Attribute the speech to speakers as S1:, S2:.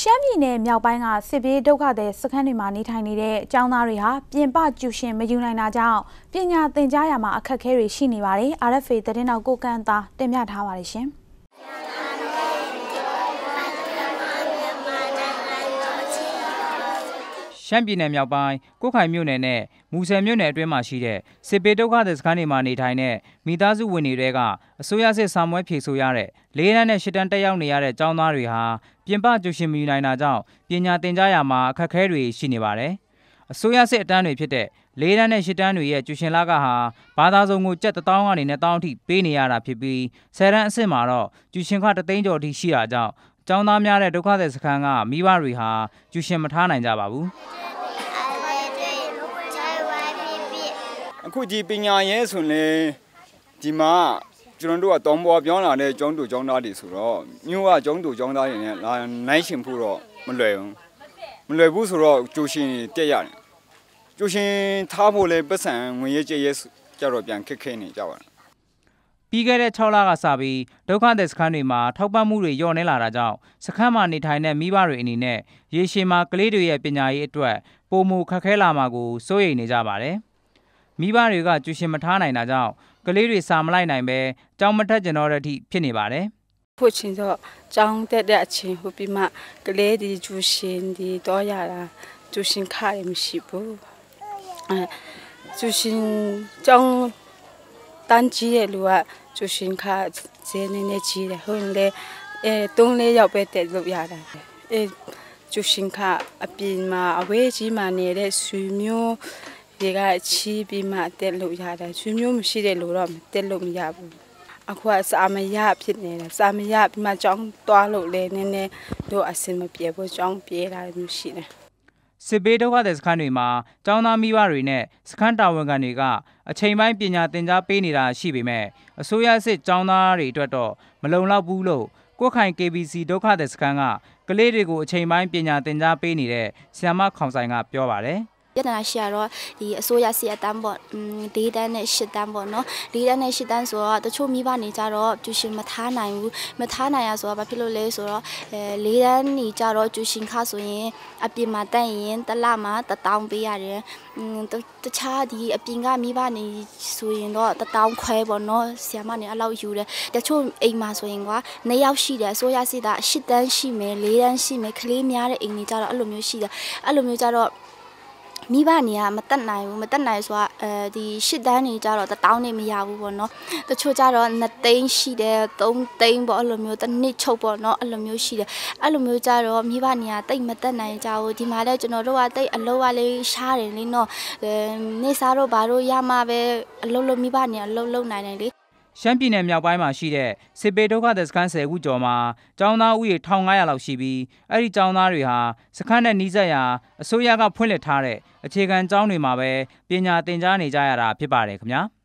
S1: ရှမ်းပြည်နယ်မြောက်ပိုင်းကစစ်ပြေးဒုက္ခသည်စခန်းတွေမှာနေထိုင်နေတဲ့ကျောင်းသားတွေဟာပြင်ပကျူရှင်မယူနိုင်တာကြောင့်ပညာသင်ကြားရမှာအခက်အခဲတွေရှိနေပါတယ် RFA သတင်းတော်ကိုကန့်သားတင်ပြထားပါတယ်ရှင်။
S2: ရှမ်းပြည်နယ်မြောက်ပိုင်းကိုခိုင်မြို့နယ်နဲ့မူဆယ်မြို့နယ်အတွင်းမှာရှိတဲ့စစ်ပေးဒုက္ခသည်စခန်းတွေမှာနေထိုင်တဲ့မိသားစုဝင်တွေတဲကအစိုးရစစ်စာမွဲဖြေဆိုရတဲ့၄တန်းနဲ့၈တန်းတက်ရောက်နေရတဲ့ကျောင်းသားတွေဟာပြင်ပကျူရှင်မယူနိုင်တာကြောင့်ပညာသင်ကြားရမှာအခက်အခဲတွေရှိနေပါတယ်။အစိုးရစစ်အတန်းတွေဖြစ်တဲ့၄တန်းနဲ့၈တန်းတွေရဲ့ကျူရှင်လကဟာဘာသာစုံကိုကျပ်1000ကနေ2000အထိပေးနေရတာဖြစ်ပြီး10တန်းအဆင့်မှာတော့ကျူရှင်ခ3သိန်းကျော်အထိရှိတာကြောင့်ကျောင်းသားများတဲ့ဒုက္ခသည်စခန်းကမိဘတွေဟာကျူရှင်မထားနိုင်ကြပါဘူး။
S3: အခုဒီပညာရေးဆိုရင်ဒီမှာကျွန်တော်တို့ကတောင်ပေါ်ပြောင်းလာတဲ့ကျောင်းသူကျောင်းသားတွေဆိုတော့မြို့ကကျောင်းသူကျောင်းသားတွေနဲ့လာနိုင်ရှင်ဖို့တော့မလွယ်ဘူးမလွယ်ဘူးဆိုတော့ကျိုရှင်တက်ရတယ်ကျိုရှင်ထားဖို့လဲပတ်စံငွေရေးကြေးရေးကြတော့ပြန်ခက်ခဲနေကြပါ
S2: ပြီးခဲ့တဲ့6လကစပြီးဒုက္ခသည်စခန်းတွေမှာထောက်ပံ့မှုတွေညော့နေလာတာကြောင့်စခန်းမှာနေထိုင်တဲ့မိဘတွေအနေနဲ့ရေရှည်မှာကလေးတွေရဲ့ပညာရေးအတွက်ပုံမူခက်ခဲလာမှာကိုစိုးရိမ်နေကြပါတယ်။ မိဘတွေကကျူရှင်မထားနိုင်တာကြောင့်ကလေးတွေစာမလိုက်နိုင်ပဲကြောင်းမထက်ကြတော့တဲ့အထိဖြစ်နေပါတယ်
S4: ဖို့ချင်းတော့ကြောင်းတက်တဲ့အချင်းဟိုပြီးမှကလေးဒီကျူရှင်ဒီတော့ရတာကျူရှင်ခရမရှိဘူးအဲကျူရှင်ကြောင်းတန်းကြီးရဲ့လူကကျူရှင်ခဈေးနေနေကြီးတယ်ဟုတ်လေအဲတုံးလေးရောက်ပဲတက်လို့ရတာအဲကျူရှင်ခအပြင်မှာအဝေးကြီးမှာနေတဲ့ဆွေမျိုး တွေကချီးပြီးမှတက်လို့ရတယ်ရွှေမျိုးမရှိတဲ့လူတော့တက်လို့မရဘူးအခုကစာမရဖြစ်နေတယ်စာမရပြီးမှကြောင်းသွားလို့လဲနည်းနည်းတို့အစင်မပြေဘူးကြောင်းပြေးတာမျိုးရှိတယ်
S2: စစ်ဘေးဒုက္ခသည်စခန်းတွေမှာကျောင်းသားမိဘတွေနဲ့စခန်းတာဝန်ခံတွေကအချိန်ပိုင်းပညာသင်ကြားပေးနေတာရှိပေမဲ့အစိုးရစစ်ကျောင်းသားတွေအတွက်တော့မလုံလောက်ဘူးလို့ကိုခိုင် KBC ဒုက္ခသည်စခန်းကကလေးတွေကိုအချိန်ပိုင်းပညာသင်ကြားပေးနေတဲ့ဆ iam မခေါင်ဆိုင်ကပြောပါတယ်
S5: ပြဿနာရှိရတော့ဒီအစိုးရစီအတန်းပေါ့၄တန်းနဲ့၈တန်းပေါ့နော်၄တန်းနဲ့၈တန်းဆိုတော့တချို့မိဘနေကြတော့ကျူရှင်မထားနိုင်ဘူးမထားနိုင်ရဆိုတော့ဘာဖြစ်လို့လဲဆိုတော့အဲ၄တန်းနေကြတော့ကျူရှင်ခဆိုရင်အပြင်မှာတက်ရင်တစ်လမှာ1000ပေးရတယ်တခြားဒီအပြင်ကမိဘနေဆိုရင်တော့1000ခွဲပေါ့နော်ဆီယမနေအဲ့လောက်ယူတယ်တချို့အိမ်မှာဆိုရင်ကွာ၂ယောက်ရှိတယ်အစိုးရစီတာ၈တန်းရှိမယ်၄တန်းရှိမယ်ကလေးများတဲ့အိမ်နေကြတော့အဲ့လိုမျိုးရှိတယ်အဲ့လိုမျိုးကြတော့ မိဘနေကမတက်နိုင်ဘူးမတက်နိုင်ဆိုတာအဲဒီရှစ်တန်းနေကြတော့တတောင်းနေမရဘူးပေါ့နော်တချို့ကြတော့2သိန်းရှိတယ်3သိန်းပေါ့အဲ့လိုမျိုးတစ်နှစ်ချုပ်ပေါ့နော်အဲ့လိုမျိုးရှိတယ်အဲ့လိုမျိုးကြတော့မိဘနေကတိတ်မတက်နိုင်ကြဘူးဒီမှာလည်းကျွန်တော်တို့ကတိတ်အလုပ်ကလေးရှားတယ်လေနော်အဲနေစားတော့ဘာလို့ရမှာပဲအလုပ်လုပ်မိဘနေအလုပ်လုပ်နိုင်တယ်လေ
S2: ရှမ်းပြည်နယ်မြောက်ပိုင်းမှာရှိတဲ့စစ်ပေဒုက္ခသည်စခန်း10ခုကျော်မှာကျောင်းသားဦးရေ1500လောက်ရှိပြီးအဲ့ဒီကျောင်းသားတွေဟာစခန်းနဲ့နှီးစပ်ရာအစိုးရကဖွင့်လှစ်ထားတဲ့အခြေခံကျောင်းတွေမှာပဲပညာသင်ကြားနေကြရတာဖြစ်ပါတယ်ခင်ဗျာ။